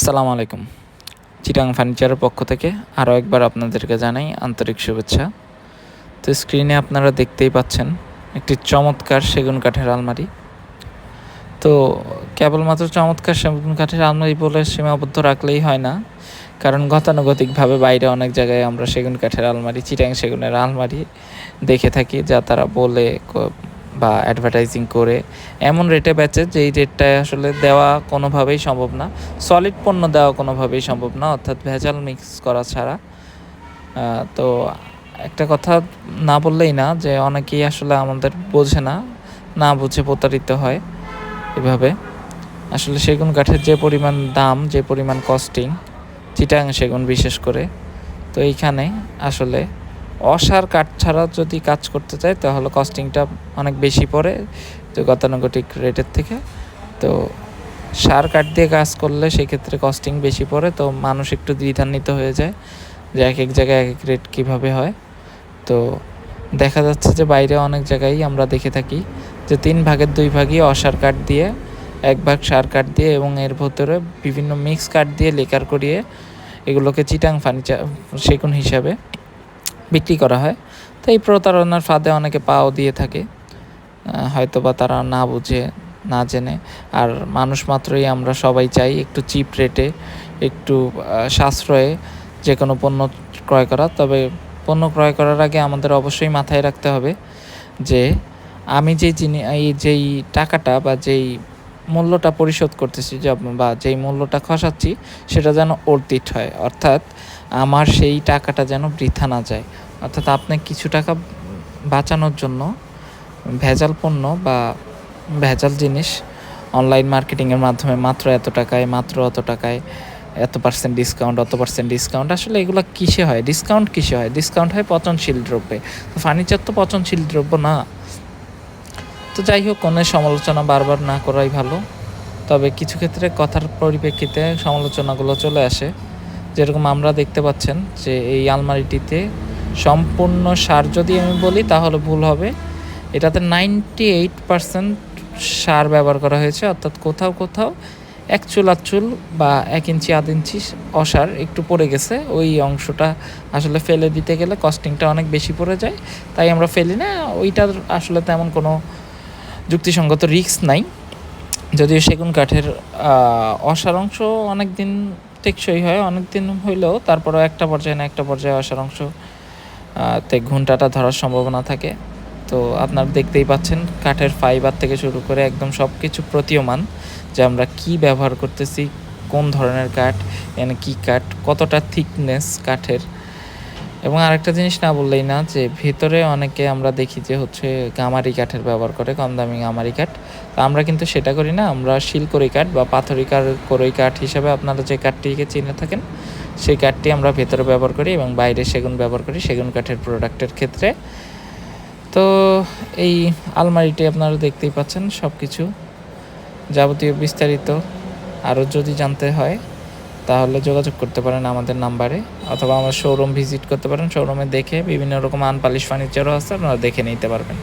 সালাম আলাইকুম। চিটাং ফার্নিচারের পক্ষ থেকে আরও একবার আপনাদেরকে জানাই আন্তরিক শুভেচ্ছা। তো স্ক্রিনে আপনারা দেখতেই পাচ্ছেন একটি চমৎকার সেগুন কাঠের আলমারি। তো কেবলমাত্র চমৎকার সেগুন কাঠের আলমারি বলে সীমাবদ্ধ রাখলেই হয় না, কারণ গতানুগতিকভাবে বাইরে অনেক জায়গায় আমরা সেগুন কাঠের আলমারি, চিটাং সেগুনের আলমারি দেখে থাকি, যা তারা বলে বা অ্যাডভার্টাইজিং করে, এমন রেটে বেচে যেই রেটটায় আসলে দেওয়া কোনোভাবেই সম্ভব না। সলিড পণ্য দেওয়া কোনোভাবেই সম্ভব না, অর্থাৎ ভেজাল মিক্স করা ছাড়া। তো একটা কথা না বললেই না, যে অনেকেই আসলে আমাদের বোঝে না না বুঝে প্রতারিত হয় এভাবে। আসলে সেগুন কাঠের যে পরিমাণ দাম, যে পরিমাণ কস্টিং চিটাং সেগুন বিশেষ করে। তো এইখানে আসলে অসার কাঠ ছাড়া যদি কাজ করতে চায়, তাহলে কস্টিংটা অনেক বেশি পড়ে তো গতানুগতিক রেটের থেকে। তো সার কাঠ দিয়ে কাজ করলে সেক্ষেত্রে কস্টিং বেশি পড়ে, তো মানুষ একটু দ্বিধান্বিত হয়ে যায় যে এক এক জায়গায় এক এক রেট কীভাবে হয়। তো দেখা যাচ্ছে যে বাইরে অনেক জায়গায় আমরা দেখে থাকি যে তিন ভাগের দুই ভাগই অসার কাঠ দিয়ে, এক ভাগ সার কাঠ দিয়ে এবং এর ভেতরে বিভিন্ন মিক্স কাঠ দিয়ে, লেকার করিয়ে এগুলোকে চিটাং ফার্নিচার, সেগুন হিসাবে বিক্রি করা হয়। তো এই প্রতারণার ফাঁদে অনেকে পাও দিয়ে থাকে। হয়তো বা তারা না বুঝে, না জেনে। আর মানুষ মাত্রই আমরা সবাই চাই একটু চিপ রেটে, একটু সাশ্রয়ে যে কোনো পণ্য ক্রয় করা। তবে পণ্য ক্রয় করার আগে আমাদের অবশ্যই মাথায় রাখতে হবে যে, আমি যেই জিনিস এই যেই টাকাটা বা যেই মূল্যটা পরিশোধ করতেছি বা যেই মূল্যটা খসাচ্ছি, সেটা যেন অর্তিট হয়। অর্থাৎ আমার সেই টাকাটা যেন বৃথা না যায়। অর্থাৎ আপনি কিছু টাকা বাঁচানোর জন্য ভেজাল পণ্য বা ভেজাল জিনিস অনলাইন মার্কেটিংয়ের মাধ্যমে মাত্র এত টাকায়, মাত্র অত টাকায়, এত পার্সেন্ট ডিসকাউন্ট অত পার্সেন্ট ডিসকাউন্ট আসলে এগুলো কিসে হয়? ডিসকাউন্ট কিসে হয়? ডিসকাউন্ট হয় পচনশীল দ্রব্যে। তো ফার্নিচার তো পচনশীল দ্রব্য না। তো যাই হোক কোনো সমালোচনা বারবার না করাই ভালো। তবে কিছু ক্ষেত্রে কথার পরিপ্রেক্ষিতে সমালোচনাগুলো চলে আসে। যেরকম আমরা দেখতে পাচ্ছেন যে এই আলমারিটিতে সম্পূর্ণ সার যদি আমি বলি তাহলে ভুল হবে। এটাতে নাইনটি এইট পারসেন্ট সার ব্যবহার করা হয়েছে। অর্থাৎ কোথাও কোথাও এক চুল চুল বা এক ইঞ্চি, আধ ইঞ্চি অসার একটু পড়ে গেছে। ওই অংশটা আসলে ফেলে দিতে গেলে কস্টিংটা অনেক বেশি পড়ে যায়। তাই আমরা ফেলি না। ওইটার আসলে তেমন কোনো যুক্তিসঙ্গত রিস্ক নাই। যদিও সেগুন কাঠের অসার অংশ অনেক দিন টেকসই হয় অনেক দিন হইলেও তারপরও একটা পর্যায়ে না একটা পর্যায়ে আসার অংশ তে ঘুমটাটা ধরার সম্ভাবনা থাকে। তো আপনারা দেখতেই পাচ্ছেন কাঠের ফাইবার থেকে শুরু করে একদম সব কিছু প্রতীয়মান যে আমরা কি ব্যবহার করতেছি, কোন ধরনের কাঠ, এনে কি কাঠ, কতটা থিকনেস কাঠের। এবং আরেকটা জিনিস না বললেই না, যে ভেতরে অনেকে আমরা দেখি যে হচ্ছে গামারি কাঠের ব্যবহার করে কম দামি গামারি কাঠ। তো আমরা কিন্তু সেটা করি না, আমরা শিলকড়ি কাঠ বা পাথরি করই কাঠ হিসাবে আপনারা যে কাঠটিকে চিনে থাকেন, সেই কাঠটি আমরা ভেতরে ব্যবহার করি এবং বাইরে সেগুন ব্যবহার করি, সেগুন কাঠের প্রোডাক্টের ক্ষেত্রে। তো এই আলমারিটি আপনারা দেখতেই পাচ্ছেন সব কিছু যাবতীয় বিস্তারিত আরও যদি জানতে হয় তাহলে যোগাযোগ করতে পারেন আমাদের নাম্বারে, অথবা আমার শোরুম ভিজিট করতে পারেন। শোরুমে দেখে বিভিন্ন রকম আনপালিশ ফার্নিচারও আছে, আপনারা দেখে নিতে পারবেন।